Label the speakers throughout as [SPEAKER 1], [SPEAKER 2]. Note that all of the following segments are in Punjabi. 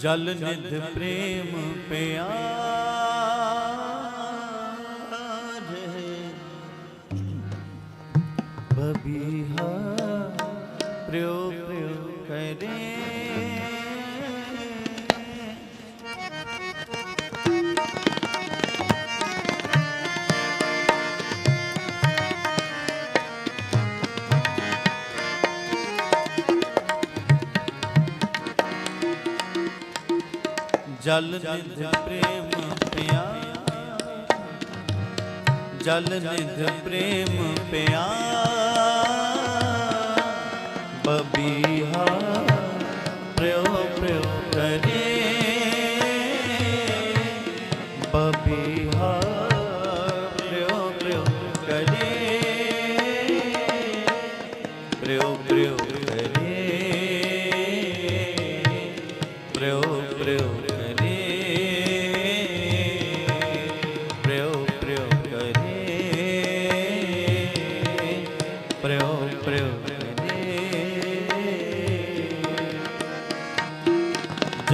[SPEAKER 1] ਜਲ ਨਿਧ ਪ੍ਰੇਮ ਪਿਆਰੇ ਬਬੀਹਾ ਜਲ ਨਿਧ ਪ੍ਰੇਮ ਪਿਆ ਜਲ ਨਿਧ ਪ੍ਰੇਮ ਪਿਆ ਬਬੀ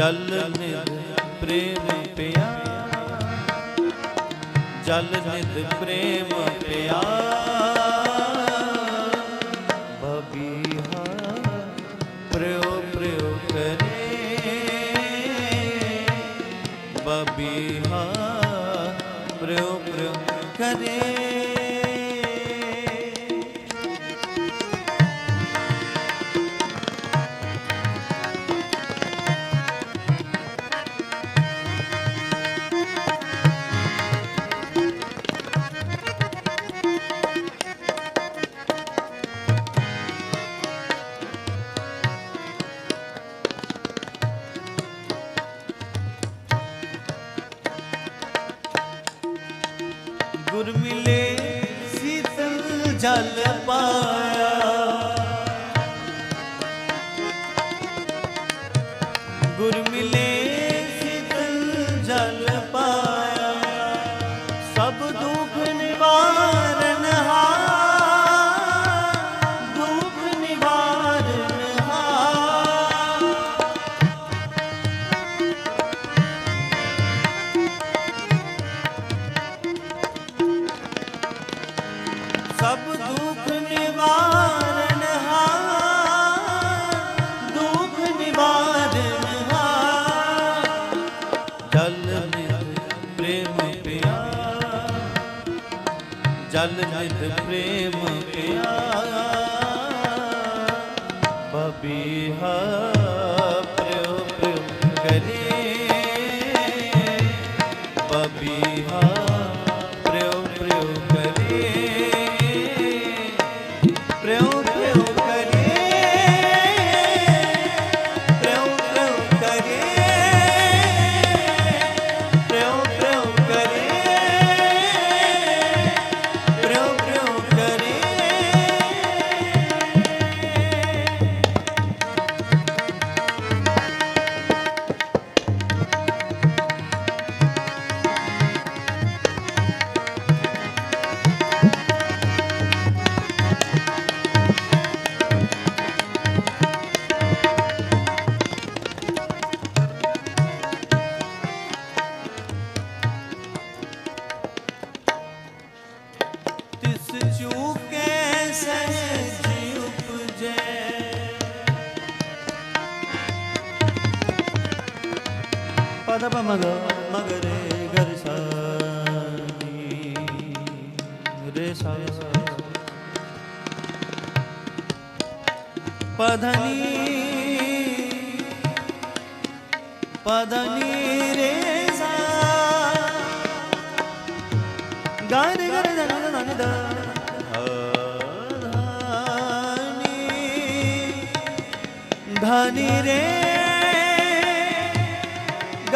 [SPEAKER 1] ਜਲ ਨਿਧ ਪ੍ਰੇਮ ਪਿਆ ਜਲ ਨਿਧ ਪ੍ਰੇਮ ਪਿਆ ਬਬੀਹਾ ਪ੍ਰਯੋ ਪ੍ਰਯੋ ਕਰੇ। ਬਬੀਹਾ ਪ੍ਰਯੋ ਪ੍ਰਯੋ ਕਰੇ। ਸੀਤਲ ਜਲ ਜਲ ਨਿਧ ਪ੍ਰੇਮ ਪਿਆ ਪਦ ਮਗ ਮਗਰੇ ਗਰ ਸਾਨੀ ਰੇ ਸਾ ਪਧਨੀ ਪਧਨੀ ਰੇ ਸਾ ਗਾਇ ਰੇ ਗਰੇ ਧਨ ਧਨ ਦ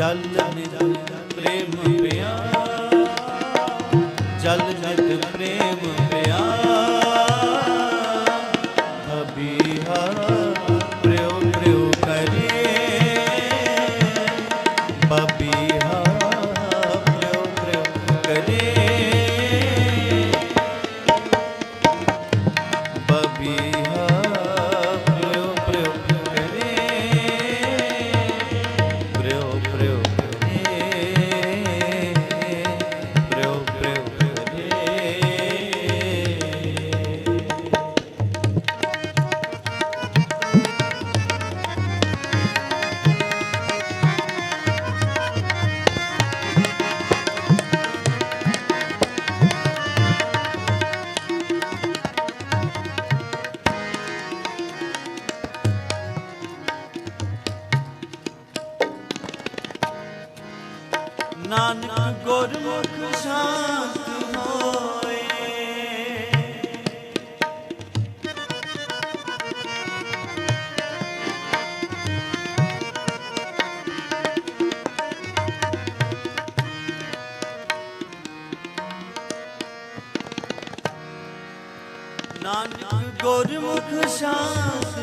[SPEAKER 1] जल में ਨਾਨਕ ਗੁਰਮੁਖ ਸ਼ਾਂਤ ਹੋਏ। ਨਾਨਕ ਗੁਰਮੁਖ ਸ਼ਾਂਤ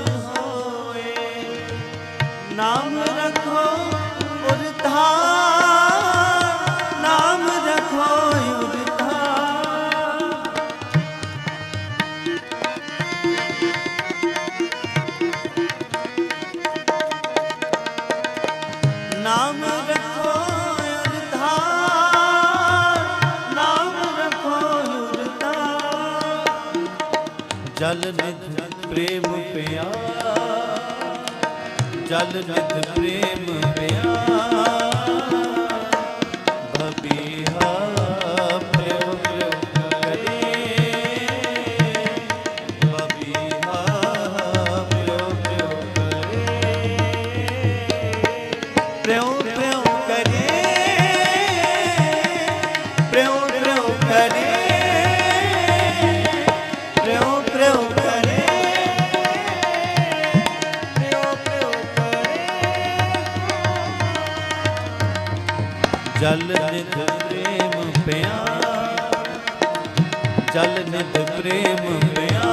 [SPEAKER 1] ਜਲ ਨਿਧ ਪ੍ਰੇਮ ਪਿਆ ਜਲ ਨਿਧ ਪ੍ਰੇਮ പ്രേമം